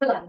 Будь ласка.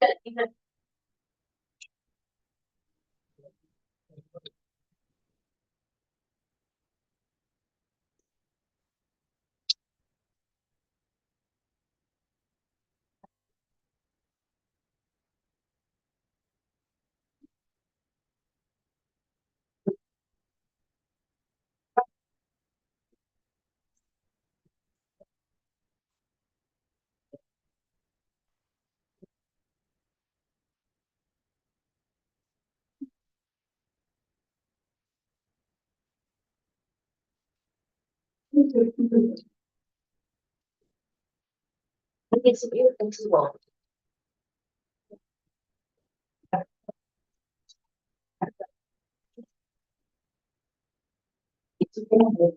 that even It's beautiful. It's beautiful.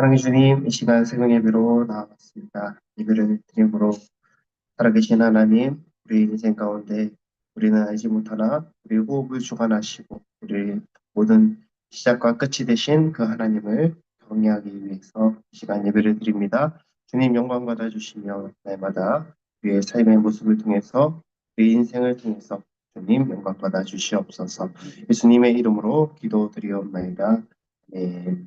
사랑해 주님, 이 시간 새벽 예배로 나왔습니다. 예배를 드림으로 살아계신 하나님, 우리 인생 가운데 우리는 알지 못하나 우리 호흡을 주관하시고 우리 모든 시작과 끝이 되신 그 하나님을 경외하기 위해서 이 시간 예배를 드립니다. 주님 영광 받아주시며 날마다 우리의 삶의 모습을 통해서 우리 인생을 통해서 주님 영광 받아 주시옵소서. 예수님의 이름으로 기도드리옵나이다. 네.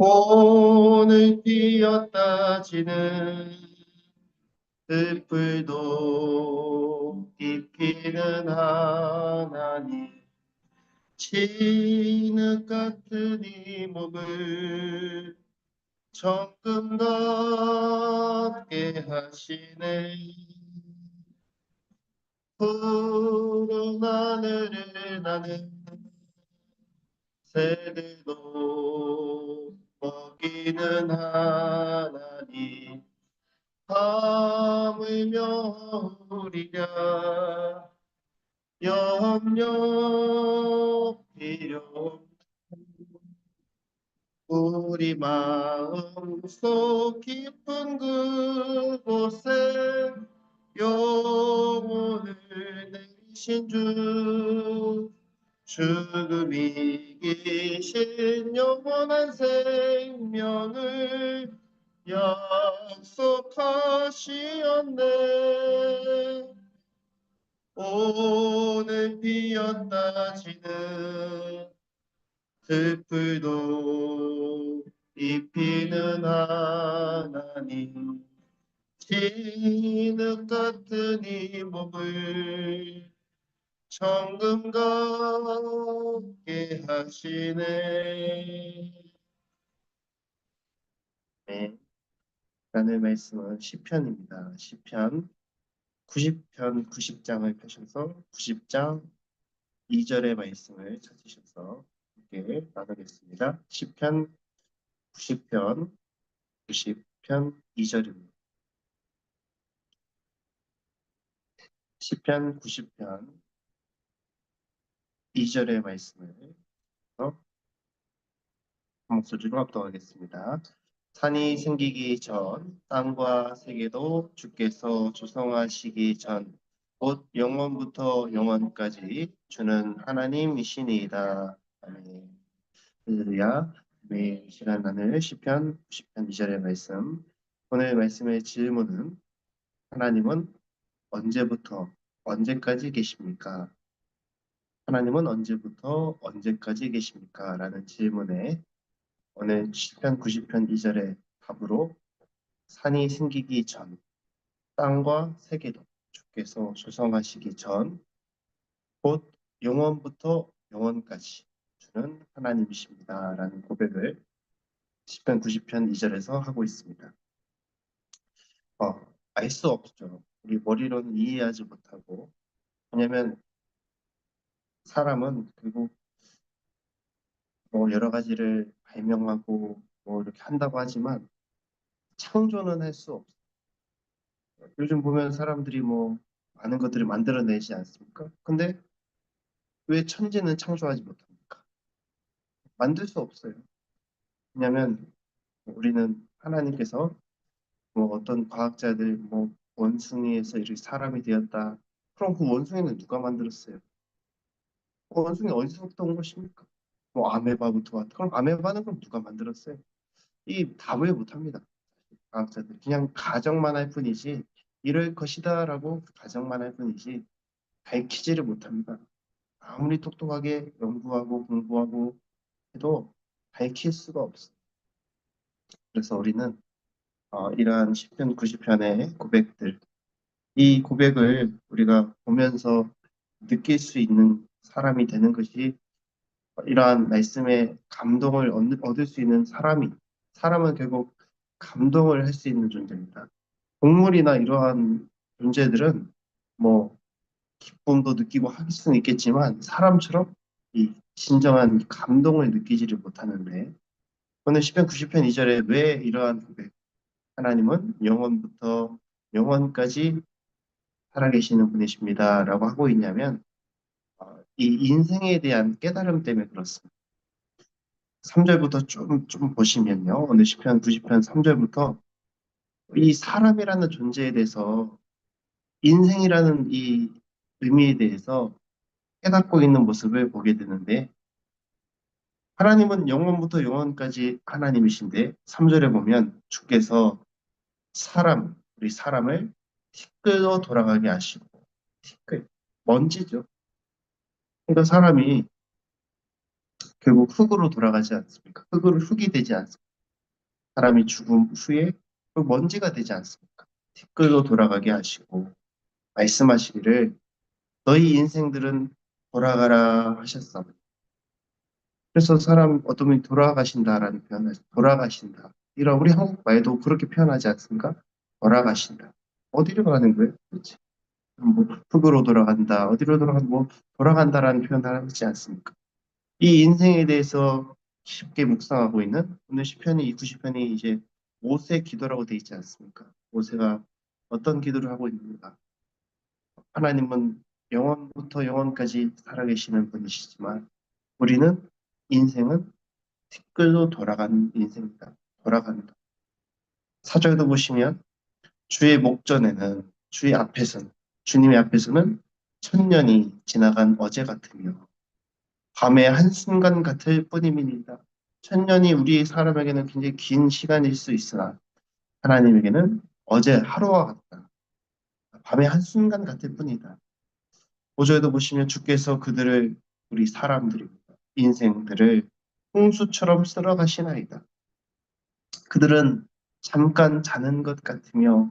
오늘 뛰었다 지는 득불도 깊이는 하나님. 진흙 같은 이 몸을 정금 같게 하시네. 푸른 하늘을 나는 새들도 먹이는 하나님 하물며 우리가 염려 필요 우리 마음속 깊은 그곳에 영혼을 내리신 주 죽음이 이기신 영원한 생명을 약속하시었네. 오늘 비었다 지는 들풀도 입히는 하나님. 진흙 같은 이 몸을 정금 같게 하시네 네. 라는 말씀은 시편입니다. 시편 90편 90장을 펴셔서 90장 2절의 말씀을 찾으셔서 함께 나누겠습니다. 시편 90편 90편 2절입니다. 시편 90편 2절의 말씀을 한 목소리로 합독하겠습니다. 산이 생기기 전 땅과 세계도 주께서 조성하시기 전 곧 영원부터 영원까지 주는 하나님이시니이다. 아멘. 할렐루야. 네, 시간 나눌 시편 90편 2절의 말씀. 오늘 말씀의 질문은 하나님은 언제부터 언제까지 계십니까? 하나님은 언제부터 언제까지 계십니까? 라는 질문에 오늘 시편 90편 2절의 답으로 산이 생기기 전 땅과 세계도 주께서 조성하시기 전 곧 영원부터 영원까지 주는 하나님이십니다. 라는 고백을 시편 90편 2절에서 하고 있습니다. 어, 알 수 없죠. 우리 머리로는 이해하지 못하고 왜냐면 사람은 결국 뭐 여러 가지를 발명하고 뭐 이렇게 한다고 하지만 창조는 할 수 없어요. 요즘 보면 사람들이 뭐 많은 것들을 만들어내지 않습니까? 근데 왜 천지는 창조하지 못합니까? 만들 수 없어요. 왜냐하면 우리는 하나님께서 뭐 어떤 과학자들 뭐 원숭이에서 이렇게 사람이 되었다. 그럼 그 원숭이는 누가 만들었어요? 그 원숭이 어디서부터 온 것입니까? 뭐 아메바부터 왔다. 그럼 아메바는 그럼 누가 만들었어요? 이 답을 못합니다. 과학자들 그냥 가정만 할 뿐이지 이럴 것이다라고 가정만 할 뿐이지 밝히지를 못합니다. 아무리 똑똑하게 연구하고 공부하고 해도 밝힐 수가 없어요. 그래서 우리는 어, 이러한 10편, 90편의 고백들, 이 고백을 우리가 보면서 느낄 수 있는 사람이 되는 것이 이러한 말씀에 감동을 얻- 얻을 수 있는 사람이, 사람은 결국 감동을 할 수 있는 존재입니다. 동물이나 이러한 존재들은 뭐 기쁨도 느끼고 할 수는 있겠지만 사람처럼 이 진정한 감동을 느끼지를 못하는데 오늘 10편 90편 2절에 왜 이러한 고백 하나님은 영원부터 영원까지 살아계시는 분이십니다 라고 하고 있냐면 어, 이 인생에 대한 깨달음 때문에 그렇습니다. 3절부터 좀, 좀 보시면요. 오늘 10편 90편 3절부터 이 사람이라는 존재에 대해서 인생이라는 이 의미에 대해서 깨닫고 있는 모습을 보게 되는데 하나님은 영원부터 영원까지 하나님이신데 3절에 보면 주께서 사람, 우리 사람을 티끌로 돌아가게 하시고 티끌, 먼지죠. 그러니까 사람이 결국 흙으로 돌아가지 않습니까? 흙으로 흙이 되지 않습니까? 사람이 죽음 후에 그 먼지가 되지 않습니까? 티끌로 돌아가게 하시고 말씀하시기를 너희 인생들은 돌아가라 하셨사오니 그래서 사람 어떤 분이 돌아가신다라는 표현을 돌아가신다. 이런 우리 한국 말도 그렇게 표현하지 않습니까? 돌아가신다. 어디로 가는 거예요? 그렇지? 뭐 흙으로 돌아간다. 어디로 돌아간다. 뭐 돌아간다라는 표현을 하지 않습니까? 이 인생에 대해서 쉽게 묵상하고 있는 오늘 시편이 90편이 이제 모세 기도라고 돼 있지 않습니까? 모세가 어떤 기도를 하고 있는가? 하나님은 영원부터 영원까지 살아계시는 분이시지만 우리는 인생은 티끌로 돌아가는 인생이다. 돌아간다. 사절도 보시면 주의 목전에는 주의 앞에서는 주님의 앞에서는 천년이 지나간 어제 같으며 밤의 한순간 같을 뿐입니다. 천년이 우리 사람에게는 굉장히 긴 시간일 수 있으나 하나님에게는 어제 하루와 같다. 밤의 한순간 같을 뿐이다. 5절도 보시면 주께서 그들을 우리 사람들이 인생들을 홍수처럼 쓸어가시나이다. 그들은 잠깐 자는 것 같으며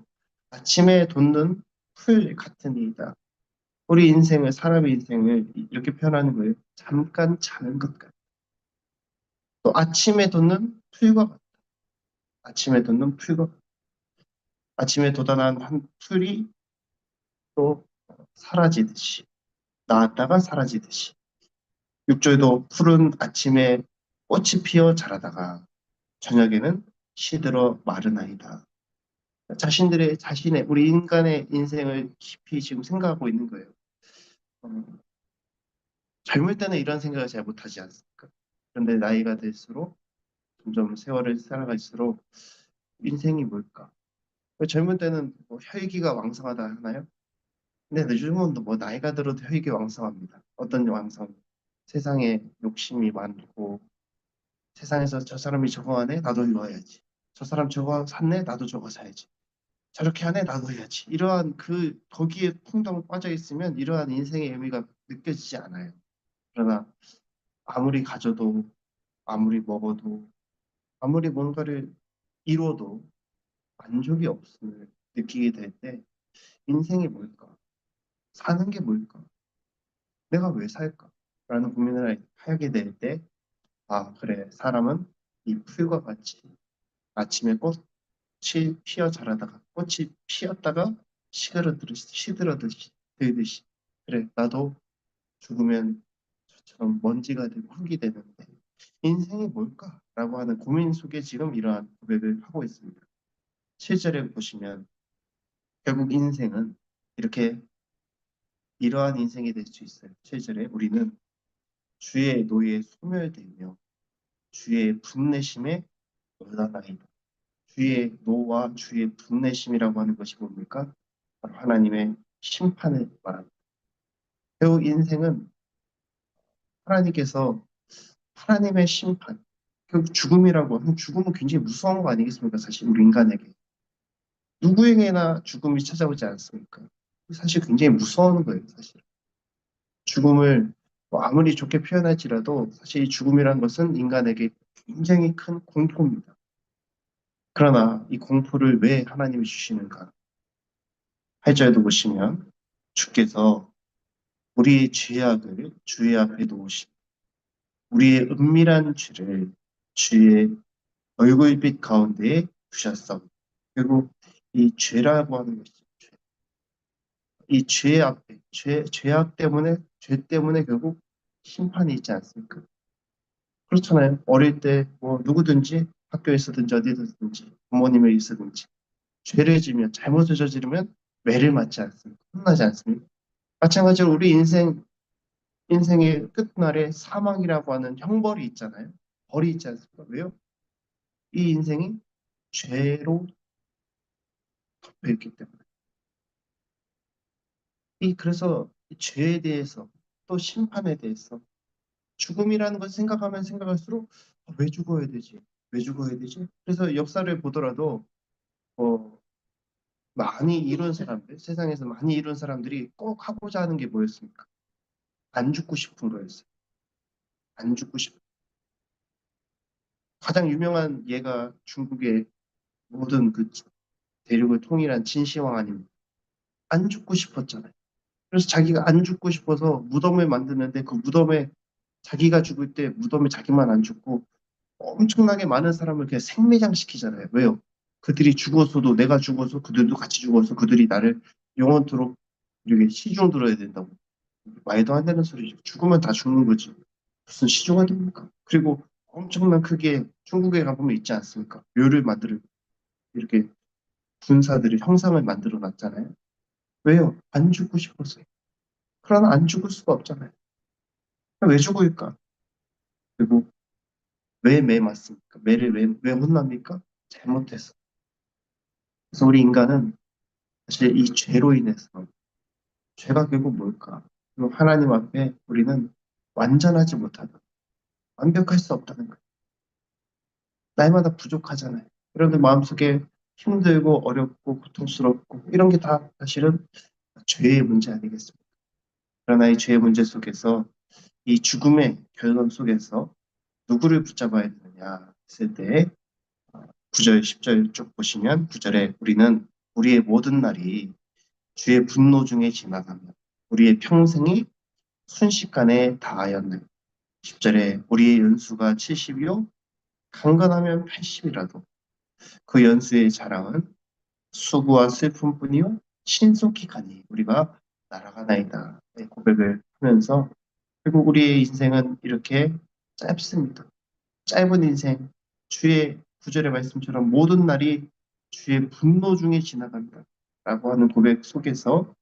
아침에 돋는 풀 같은 이다. 우리 인생을 사람의 인생을 이렇게 표현하는 거예요. 잠깐 자는 것 같다. 또 아침에 돋는 풀과 같다. 아침에 돋는 풀과. 아침에 돋아난 한 풀이 또 사라지듯이 나왔다가 사라지듯이 6절도 푸른 아침에 꽃이 피어 자라다가 저녁에는 시들어 마른 아이다. 자신들의 자신의 우리 인간의 인생을 깊이 지금 생각하고 있는 거예요. 어, 젊을 때는 이런 생각을 잘 못하지 않습니까? 그런데 나이가 들수록 점점 세월을 살아갈수록 인생이 뭘까? 젊을 때는 뭐 혈기가 왕성하다 하나요? 근데 요즘은 뭐 나이가 들어도 혈기 왕성합니다. 어떤 왕성? 세상에 욕심이 많고 세상에서 저 사람이 저거 하네 나도 이거 해야지. 저 사람 저거 샀네 나도 저거 사야지. 저렇게 하네 나도 해야지. 이러한 그 거기에 풍덩 빠져 있으면 이러한 인생의 의미가 느껴지지 않아요. 그러나 아무리 가져도 아무리 먹어도 아무리 뭔가를 이뤄도 만족이 없음을 느끼게 될 때 인생이 뭘까? 사는 게 뭘까? 내가 왜 살까? 라는 고민을 하게 될 때, 아, 그래. 사람은 이 풀과 같이 아침에 꽃 이 피어 자라다가 꽃이 피었다가 시들어듯이, 시들어듯이, 들듯이. 그래, 나도 죽으면 저처럼 먼지가 되고 흙이 되는데, 인생이 뭘까? 라고 하는 고민 속에 지금 이러한 고백을 하고 있습니다. 7절에 보시면, 결국 인생은 이렇게 이러한 인생이 될 수 있어요. 7절에 우리는 주의 노예에 소멸되며 주의 분내심에 놀라나이다. 주의 노와 주의 분내심이라고 하는 것이 뭡니까? 바로 하나님의 심판을 말합니다. 결국 인생은 하나님께서 하나님의 심판, 결국 죽음이라고 하면 죽음은 굉장히 무서운 거 아니겠습니까? 사실 우리 인간에게. 누구에게나 죽음이 찾아오지 않습니까? 사실 굉장히 무서운 거예요, 사실. 죽음을 뭐 아무리 좋게 표현할지라도 사실 이 죽음이란 것은 인간에게 굉장히 큰 공포입니다. 그러나 이 공포를 왜 하나님이 주시는가? 8절에도 보시면 주께서 우리의 죄악을 주의 앞에 놓으시 우리의 은밀한 죄를 주의 얼굴빛 가운데에 두셨어. 결국 이 죄라고 하는 것이죠. 죄. 이 죄 앞에 죄 죄악 때문에 죄 때문에 결국 심판이 있지 않습니까? 그렇잖아요. 어릴 때 뭐 누구든지 학교에서든지 어디든지 부모님에 있어든지 죄를 지면 잘못을 저지르면 매를 맞지 않습니까? 혼나지 않습니까? 마찬가지로 우리 인생 인생의 끝날에 사망이라고 하는 형벌이 있잖아요. 벌이 있지 않습니까? 왜요? 이 인생이 죄로 덮여 있기 때문에. 이 그래서 이 죄에 대해서 또 심판에 대해서 죽음이라는 것을 생각하면 생각할수록 아, 왜 죽어야 되지? 왜 죽어야 되지? 그래서 역사를 보더라도 어, 많이 이룬 사람들, 세상에서 많이 이룬 사람들이 꼭 하고자 하는 게 뭐였습니까? 안 죽고 싶은 거였어요. 안 죽고 싶. 가장 유명한 예가 중국의 모든 그 대륙을 통일한 진시황 아닙니까? 안 죽고 싶었잖아요. 그래서 자기가 안 죽고 싶어서 무덤을 만드는데 그 무덤에 자기가 죽을 때 무덤에 자기만 안 죽고 엄청나게 많은 사람을 그냥 생매장시키잖아요. 왜요? 그들이 죽었어도 내가 죽어서 그들도 같이 죽어서 그들이 나를 영원토록 이렇게 시중 들어야 된다고. 말도 안 되는 소리죠. 죽으면 다 죽는 거지. 무슨 시중가 됩니까? 그리고 엄청난 크게 중국에 가보면 있지 않습니까? 묘를 만들어 이렇게 군사들이 형상을 만들어 놨잖아요. 왜요? 안 죽고 싶었어요. 그러나 안 죽을 수가 없잖아요. 왜 죽을까? 그리고 왜 매 맞습니까? 매를 왜, 왜 혼납니까? 잘못해서. 그래서 우리 인간은 사실 이 죄로 인해서 죄가 결국 뭘까? 그리고 하나님 앞에 우리는 완전하지 못하다. 완벽할 수 없다는 거예요. 날마다 부족하잖아요. 여러분들 마음속에 힘들고 어렵고 고통스럽고 이런 게 다 사실은 죄의 문제 아니겠습니까? 그러나 이 죄의 문제 속에서 이 죽음의 결론 속에서 누구를 붙잡아야 되느냐 했을 때 9절, 10절 쭉 보시면 9절에 우리는 우리의 모든 날이 주의 분노 중에 지나가며 우리의 평생이 순식간에 다하였네. 10절에 우리의 연수가 70이요 강건하면 80이라도 그 연수의 자랑은 수고와 슬픔뿐이요 신속히 가니 우리가 날아가나이다. 네, 고백을 하면서 결국 우리의 인생은 이렇게 짧습니다. 짧은 인생, 주의 구절의 말씀처럼 모든 날이 주의 분노 중에 지나간다. 라고 하는 고백 속에서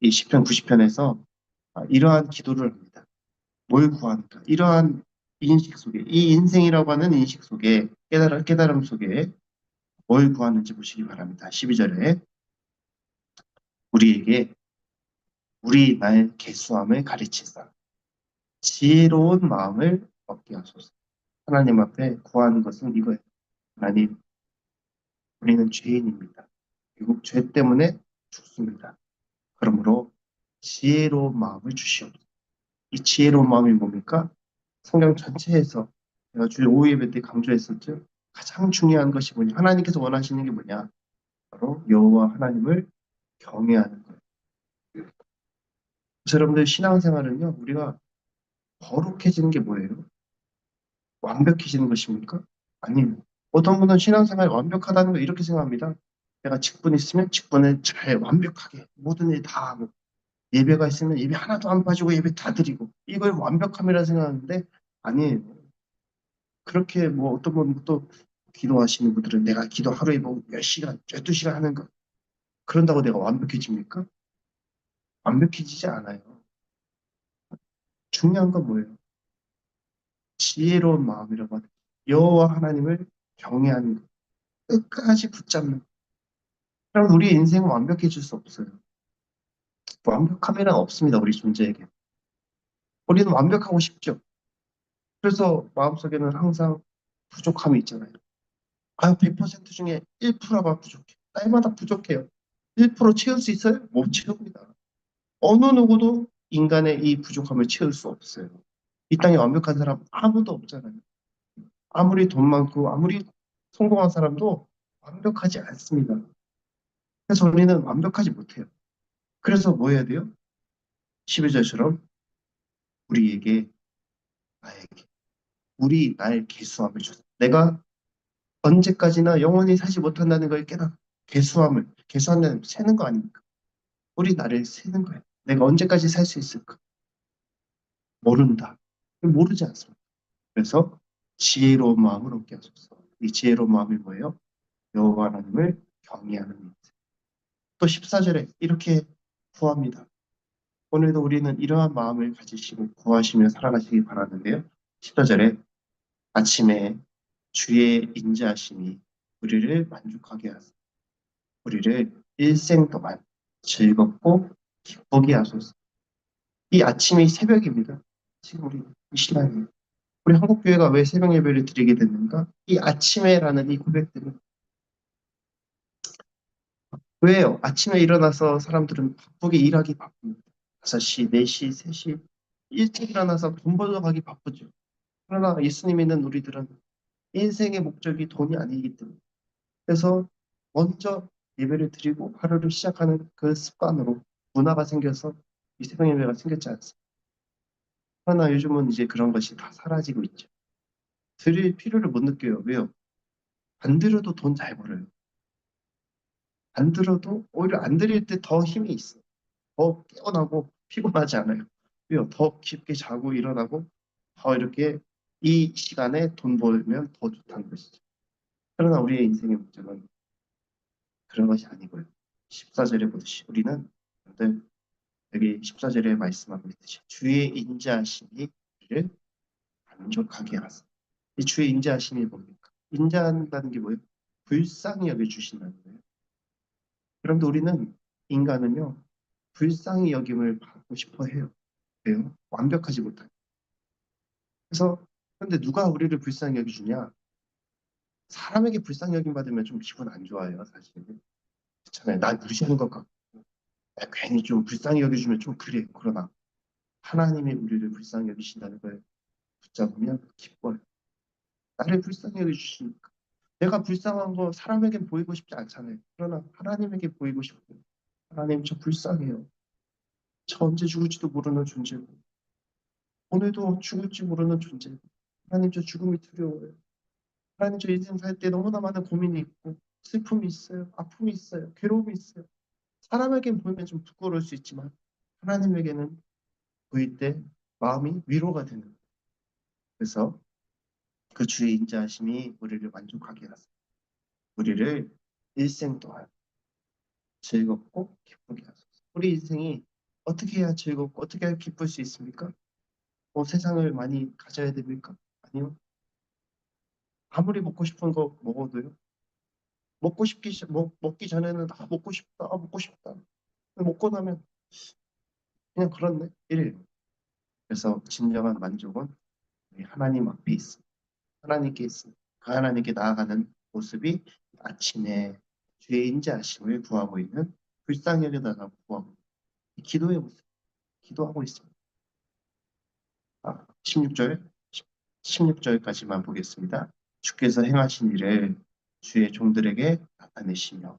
이 시편 90편에서 이러한 기도를 합니다. 뭘 구하는가? 이러한 인식 속에, 이 인생이라고 하는 인식 속에, 깨달음, 깨달음 속에 뭘 구하는지 보시기 바랍니다. 12절에 우리에게 우리 날 개수함을 가르치사 지혜로운 마음을 얻게 하소서. 하나님 앞에 구하는 것은 이거예요. 하나님, 우리는 죄인입니다. 결국 죄 때문에 죽습니다. 그러므로 지혜로운 마음을 주시옵소서. 이 지혜로운 마음이 뭡니까? 성경 전체에서 제가 주일 오후 예배 때 강조했었죠. 가장 중요한 것이 뭐냐? 하나님께서 원하시는 게 뭐냐? 바로 여호와 하나님을 경외하는 거예요. 여러분들 신앙생활은요, 우리가 거룩해지는 게 뭐예요? 완벽해지는 것입니까? 아니에요. 어떤 분은 신앙생활이 완벽하다는 걸 이렇게 생각합니다. 내가 직분 있으면 직분을 잘 완벽하게 모든 일 다 하고 예배가 있으면 예배 하나도 안 빠지고 예배 다 드리고 이걸 완벽함이라 생각하는데 아니에요. 그렇게 뭐 어떤 분또 기도하시는 분들은 내가 기도 하루에 뭐 10시간, 12시간 하는 거 그런다고 내가 완벽해집니까? 완벽해지지 않아요. 중요한 건 뭐예요? 지혜로운 마음이라고 하는 여호와 하나님을 경외하는 것. 끝까지 붙잡는 것. 여러분 우리의 인생은 완벽해질 수 없어요. 완벽함이란 없습니다. 우리 존재에게. 우리는 완벽하고 싶죠. 그래서 마음속에는 항상 부족함이 있잖아요. 아, 100% 중에 1%가 부족해. 날마다 부족해요. 1% 채울 수 있어요? 못 채웁니다. 어느 누구도 인간의 이 부족함을 채울 수 없어요. 이 땅에 완벽한 사람 아무도 없잖아요. 아무리 돈 많고 아무리 성공한 사람도 완벽하지 않습니다. 그래서 우리는 완벽하지 못해요. 그래서 뭐 해야 돼요? 12절처럼 우리에게 나에게 우리 날 개수함을 줬어. 내가 언제까지나 영원히 사지 못한다는 걸 깨닫. 개수함을 개수한다는 세는 거 아닙니까? 우리 나를 세는 거예요. 내가 언제까지 살 수 있을까? 모른다. 모르지 않습니다. 그래서 지혜로운 마음을 얻게 하소서. 이 지혜로운 마음이 뭐예요? 여호와 하나님을 경외하는 것. 또 14절에 이렇게 구합니다. 오늘도 우리는 이러한 마음을 가지시고 구하시며 살아가시기 바라는데요. 14절에 아침에 주의 인자하심이 우리를 만족하게 하소서. 우리를 일생 동안 즐겁고 기쁘게 하소서. 이 아침이 새벽입니다. 지금 우리 이 시간이 우리 한국 교회가 왜 새벽 예배를 드리게 됐는가? 이 아침에라는 이 고백들은 왜요? 아침에 일어나서 사람들은 바쁘게 일하기 바쁩니다. 5시, 4시, 3시 일찍 일어나서 돈 벌러 가기 바쁘죠. 그러나 예수님 있는 우리들은 인생의 목적이 돈이 아니기 때문에 그래서 먼저 예배를 드리고 하루를 시작하는 그 습관으로 문화가 생겨서 이 새벽 예배가 생겼지 않습니까? 그러나 요즘은 이제 그런 것이 다 사라지고 있죠. 드릴 필요를 못 느껴요. 왜요? 안 들어도 돈 잘 벌어요. 안 들어도 오히려 안 드릴 때 더 힘이 있어. 더 깨어나고 피곤하지 않아요. 왜요? 더 깊게 자고 일어나고 더 이렇게 이 시간에 돈 벌면 더 좋다는 것이죠. 그러나 우리의 인생의 목적은 그런 것이 아니고요. 14절에 보듯이 우리는 여러분들 여기 14절에 말씀하고 있듯이 주의 인자하심이 우리를 만족하게 하사. 이 주의 인자하심이 뭡니까? 인자한다는 게 뭐예요? 불쌍히 여겨주신다는 거예요. 그런데 우리는 인간은요, 불쌍히 여김을 받고 싶어 해요. 왜요? 완벽하지 못하니. 그래서, 근데 누가 우리를 불쌍히 여겨주냐? 사람에게 불쌍히 여김 받으면 좀 기분 안 좋아요, 사실. 그렇잖아요. 나 무시하는 것 같고, 나 괜히 좀 불쌍히 여겨주면 좀 그래요. 그러나, 하나님이 우리를 불쌍히 여기신다는 걸 붙잡으면 기뻐요. 나를 불쌍히 여겨주시니까. 내가 불쌍한 거 사람에겐 보이고 싶지 않잖아요. 그러나 하나님에게 보이고 싶고, 하나님 저 불쌍해요. 저 언제 죽을지도 모르는 존재고, 오늘도 죽을지 모르는 존재고, 하나님 저 죽음이 두려워요. 하나님 저 인생 살 때 너무나 많은 고민이 있고, 슬픔이 있어요. 아픔이 있어요. 괴로움이 있어요. 사람에겐 보이면 좀 부끄러울 수 있지만, 하나님에게는 보일 때 마음이 위로가 되는 거예요. 그래서 그 주의 인자하심이 우리를 만족하게 하사 우리를 일생 동안 즐겁고 기쁘게 하소서. 우리 인생이 어떻게 해야 즐겁고 어떻게 해야 기쁠 수 있습니까? 뭐 세상을 많이 가져야 됩니까? 아니요. 아무리 먹고 싶은 거 먹어도요. 먹고 싶기 시- 먹, 먹기 전에는 아 먹고 싶다, 아, 먹고 싶다. 먹고 나면 그냥 그렇네 이래요. 그래서 진정한 만족은 우리 하나님 앞에 있습니다. 하나님께 있습니다. 그 하나님께 나아가는 모습이 아침에 주의 인자하심을 구하고 있는 불쌍히 여겨달라고 구하고 있는 이 기도의 모습, 기도하고 있습니다. 아, 16절, 16절까지만 보겠습니다. 주께서 행하신 일을 주의 종들에게 나타내시며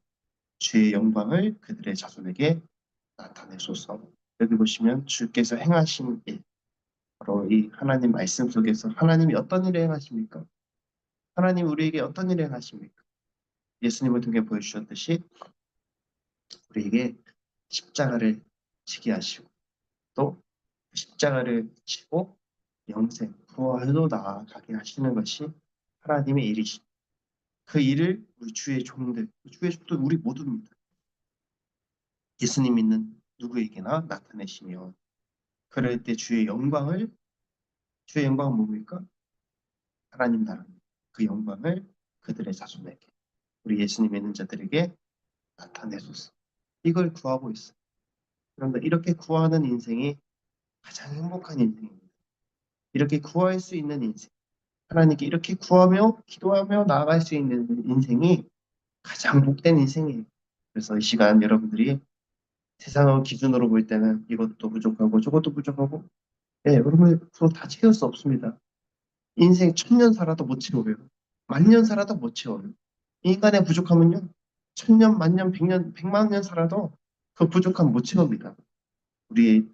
주의 영광을 그들의 자손에게 나타내소서. 여기 보시면 주께서 행하신 일, 바로 이 하나님 말씀 속에서 하나님이 어떤 일을 행하십니까? 하나님 우리에게 어떤 일을 행하십니까? 예수님을 통해 보여주셨듯이 우리에게 십자가를 지게 하시고 또 십자가를 지고 영생, 부활로 나아가게 하시는 것이 하나님의 일이시. 그 일을 우리 주의 종들, 주의 종들 우리 모두입니다. 예수님 믿는 누구에게나 나타내시며 그럴 때 주의 영광을 주의 영광은 뭡니까? 하나님 나라 그 영광을 그들의 자손에게 우리 예수님 믿는 자들에게 나타내소서. 이걸 구하고 있어. 그런데 이렇게 구하는 인생이 가장 행복한 인생입니다. 이렇게 구할 수 있는 인생. 하나님께 이렇게 구하며 기도하며 나아갈 수 있는 인생이 가장 복된 인생이에요. 그래서 이 시간 여러분들이 세상을 기준으로 볼 때는 이것도 부족하고 저것도 부족하고 예, 여러분 그거 다 채울 수 없습니다. 인생 천년 살아도 못 채워요. 만년 살아도 못 채워요. 인간의 부족함은요. 천년, 만년, 백년, 백만 년 살아도 그 부족함 못 채웁니다. 우리의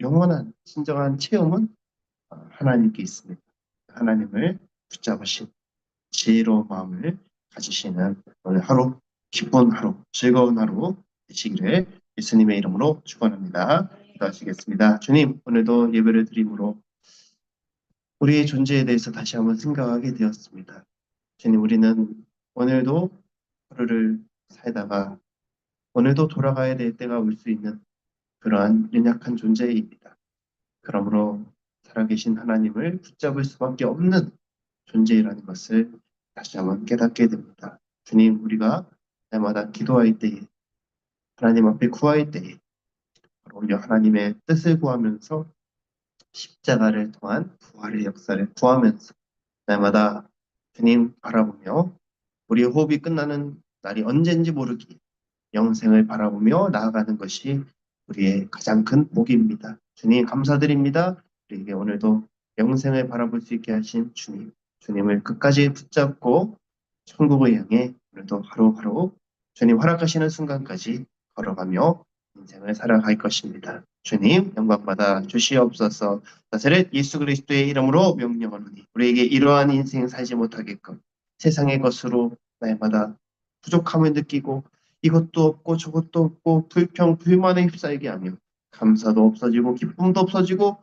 영원한 진정한 체험은 어, 하나님께 있습니다. 하나님을 붙잡으신 지혜로운 마음을 가지시는 오늘 하루 기쁜 하루, 즐거운 하루 되시기를 예수님의 이름으로 축원합니다. 기도하시겠습니다. 주님, 오늘도 예배를 드림으로 우리의 존재에 대해서 다시 한번 생각하게 되었습니다. 주님, 우리는 오늘도 하루를 살다가 오늘도 돌아가야 될 때가 올 수 있는 그러한 연약한 존재입니다. 그러므로 살아계신 하나님을 붙잡을 수밖에 없는 존재라는 것을 다시 한번 깨닫게 됩니다. 주님, 우리가 날마다 기도할 때에 하나님 앞에 구할 때에 바로 우리 하나님의 뜻을 구하면서 십자가를 통한 부활의 역사를 구하면서 날마다 주님 바라보며 우리의 호흡이 끝나는 날이 언젠지 모르기 영생을 바라보며 나아가는 것이 우리의 가장 큰 복입니다. 주님 감사드립니다. 우리에게 오늘도 영생을 바라볼 수 있게 하신 주님, 주님을 끝까지 붙잡고 천국을 향해 오늘도 하루하루 주님 허락하시는 순간까지 걸어가며 인생을 살아갈 것입니다. 주님 영광받아 주시옵소서. 나사렛 예수 그리스도의 이름으로 명령하노니 우리에게 이러한 인생 살지 못하게끔 세상의 것으로 날마다 부족함을 느끼고 이것도 없고 저것도 없고 불평 불만에 휩싸이게 하며 감사도 없어지고 기쁨도 없어지고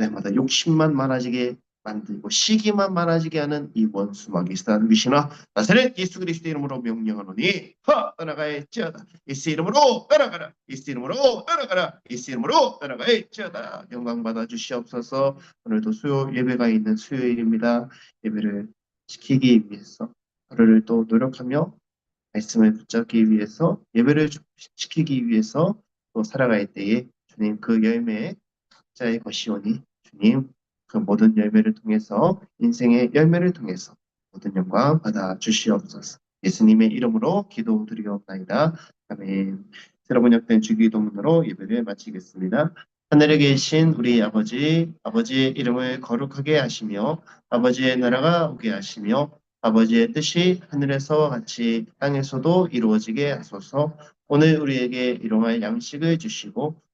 날마다 욕심만 많아지게 만들고 시기만 많아지게 하는 이 원수마귀 사단 귀신아 나사렛 예수 그리스도 이름으로 명령하노니 하 떠나가야지어다. 예수 이름으로 떠나가라. 예수 이름으로 떠나가라. 예수 이름으로 떠나가야지어다. 영광 받아 주시옵소서. 오늘도 수요 예배가 있는 수요일입니다. 예배를 지키기 위해서 하루를 또 노력하며 말씀을 붙잡기 위해서 예배를 지키기 위해서 또 살아갈 때에 주님 그 열매 각자의 것이오니 주님 그 모든 열매를 통해서 인생의 열매를 통해서 모든 영광 받아 주시옵소서. 예수님의 이름으로 기도드리옵나이다. 아멘. 새로 번역된 주기도문으로 예배를 마치겠습니다. 하늘에 계신 우리 아버지, 아버지의 이름을 거룩하게 하시며 아버지의 나라가 오게 하시며 아버지의 뜻이 하늘에서와 같이 땅에서도 이루어지게 하소서. 오늘 우리에게 일용할 양식을 주시고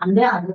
안 돼 안 돼.